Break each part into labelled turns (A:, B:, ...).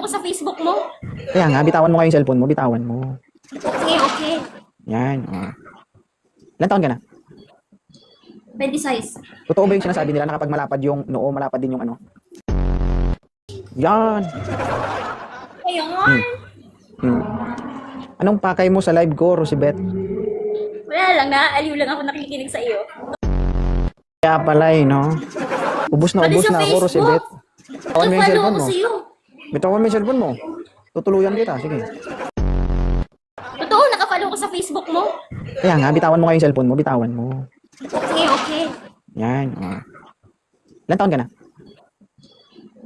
A: ko sa Facebook mo.
B: Kaya nga, bitawan mo nga yung cellphone mo, bitawan mo.
A: Okay, okay.
B: Yan. Oh. Ilan taon ka na?
A: 26.
B: Totoo ba yung sinasabi nila na kapag malapad yung noo, malapad din yung ano? Yan.
A: Ayun.
B: Hmm. Anong pakay mo sa live ko, Rosibet?
A: Wala lang, naaaliw lang ako nakikinig sa iyo.
B: Kaya pala eh, no? Ubus na
A: Pati
B: ubus
A: sa
B: na ako,
A: Facebook.
B: Rosibet. Bitawan mo yung
A: Nag-follow
B: cellphone
A: ako
B: mo.
A: sa iyo.
B: Bitawan mo yung cellphone mo. Tutuluyan kita, sige.
A: Totoo, nakafollow ko sa Facebook mo.
B: Kaya nga, bitawan mo nga yung cellphone mo, bitawan mo.
A: Okay, okay.
B: Yan. Oh. Ilan taon ka na?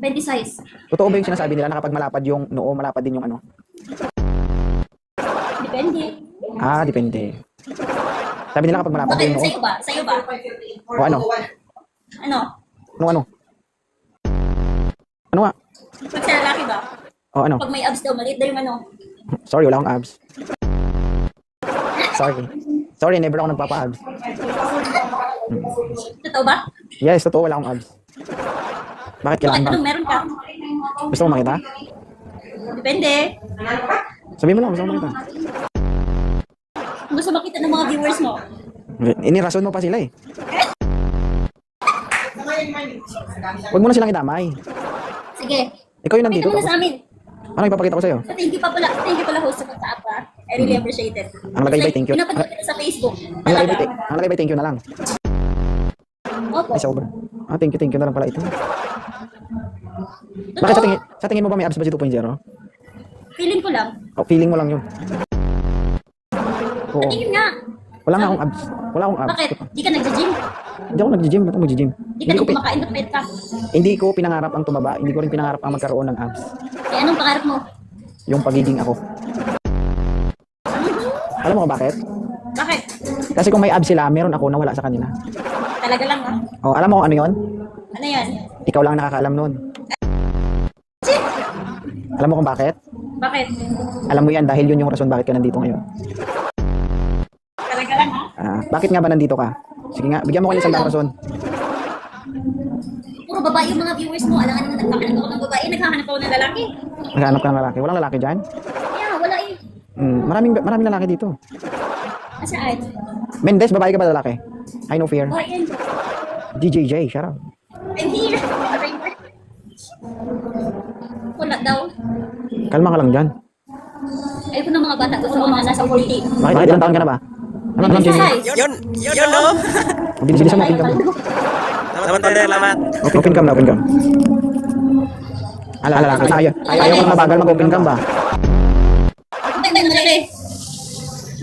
A: 26.
B: Totoo ba yung sinasabi nila na kapag malapad yung noo, malapad din yung ano?
A: Depende.
B: Ah, depende. Sabi nila kapag malapad
A: Bakit?
B: yung noo.
A: Sa'yo ba? Sa'yo ba?
B: O ano?
A: Ano?
B: Ano ano? Ano nga?
A: Pag sa lalaki ba?
B: O ano?
A: Pag may abs daw, maliit daw yung ano.
B: Sorry, wala akong abs. Sorry. Sorry, never ako nagpapa-abs.
A: Totoo ba?
B: Yes, totoo, wala akong abs. Bakit
A: Bakit?
B: kailangan ba?
A: Anong meron ka?
B: Gusto mo makita?
A: Depende.
B: Sabihin mo lang, gusto mo makita.
A: Kung gusto makita ng mga viewers mo.
B: Inirason mo pa sila eh. Huwag mo na silang idamay.
A: Sige.
B: Ikaw yung
A: Pakita
B: nandito.
A: mo na sa amin.
B: Ano ipapakita ko sa'yo?
A: So, thank you pa pala. Thank you pala host sa ah. I really appreciate it.
B: Ang lagay ba, thank you?
A: Pinapanood kita sa Facebook.
B: Ang lagay, ba,
A: Talaga.
B: ang lagay ba thank you na lang?
A: Opo.
B: Ay, sober. Ah, thank you, thank you na lang pala ito. Bakit sa tingin, sa tingin mo ba may abs ba si 2.0?
A: Feeling ko lang.
B: Oh, feeling mo lang yun. Oo.
A: Tingin nga.
B: Wala nga akong abs. Wala akong abs.
A: Bakit? Di ka nagja-gym?
B: Hindi ako nag-gym. Ba't ako mag-gym?
A: Di ka
B: Hindi ko, pi-
A: kumakain ng pet ka?
B: hindi ko pinangarap ang tumaba. Hindi ko rin pinangarap ang magkaroon ng abs.
A: Eh, anong pangarap mo?
B: Yung pagiging ako. Alam mo kung bakit?
A: Bakit?
B: Kasi kung may abs sila, meron ako na wala sa kanila.
A: Talaga lang ah.
B: Oh, alam mo kung ano yon?
A: Ano yan?
B: Ikaw lang nakakaalam nun. Alam mo kung bakit?
A: Bakit?
B: Alam mo yan dahil yun yung rason bakit ka nandito ngayon.
A: Talaga lang ah.
B: Ah, bakit nga ba nandito ka? Sige nga, bigyan mo ko ng isang rason.
A: Puro babae yung mga viewers mo. Alangan na nagpapalit ako ng babae. Naghahanap ako ng lalaki.
B: Naghanap ka ng lalaki. Walang lalaki dyan?
A: Kaya, wala eh.
B: Mm, maraming, maraming lalaki dito.
A: Asaan?
B: Mendes, babae ka ba lalaki? I no fear.
A: Oh, yan.
B: DJJ, shut up.
A: I'm here. Wala daw.
B: Kalma ka lang dyan.
A: Ayoko ng mga bata. Gusto ko mga nasa 40.
B: Bakit? Bakit ilang taon ka na ba? Ano Jimmy?
A: Exercise.
C: Yun, yun no.
B: Bilis-bilis mo, open cam.
C: Naman tayo lamat.
B: Open, open cam na, open cam. Ala, ala, ala. Ayaw, ayaw ko mabagal mag-open cam ba?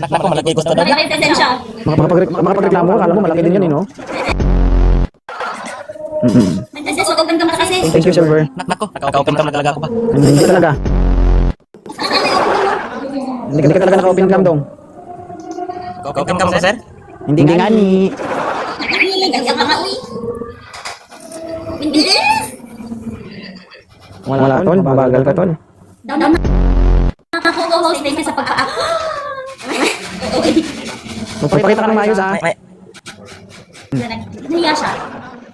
C: Naku, malaki gusto daw.
A: Malaki presensya.
B: Makapag, makapagreklamo ka, kala mo malaki din yun, eh, no? Mm-mm.
A: Ka kasi.
B: Thank you, Silver.
C: Naku, naka-open cam na talaga ako ba?
B: Hindi talaga. Hindi, hindi ka talaga naka-open cam dong.
C: Open cam sir?
B: Hindi nga ni.
A: Ka!
B: Wala, wala, tol. Mabagal ka, tol.
A: Down, down. Ako, host. Thank you sa.
B: Magpapakita ka ng maayos, ah.
A: Nahiya siya.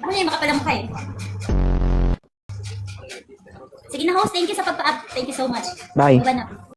A: Ano yung makapalamukha eh? Sige na host, thank you sa pagpa-up. Thank you so much.
B: Bye.
A: Iba na.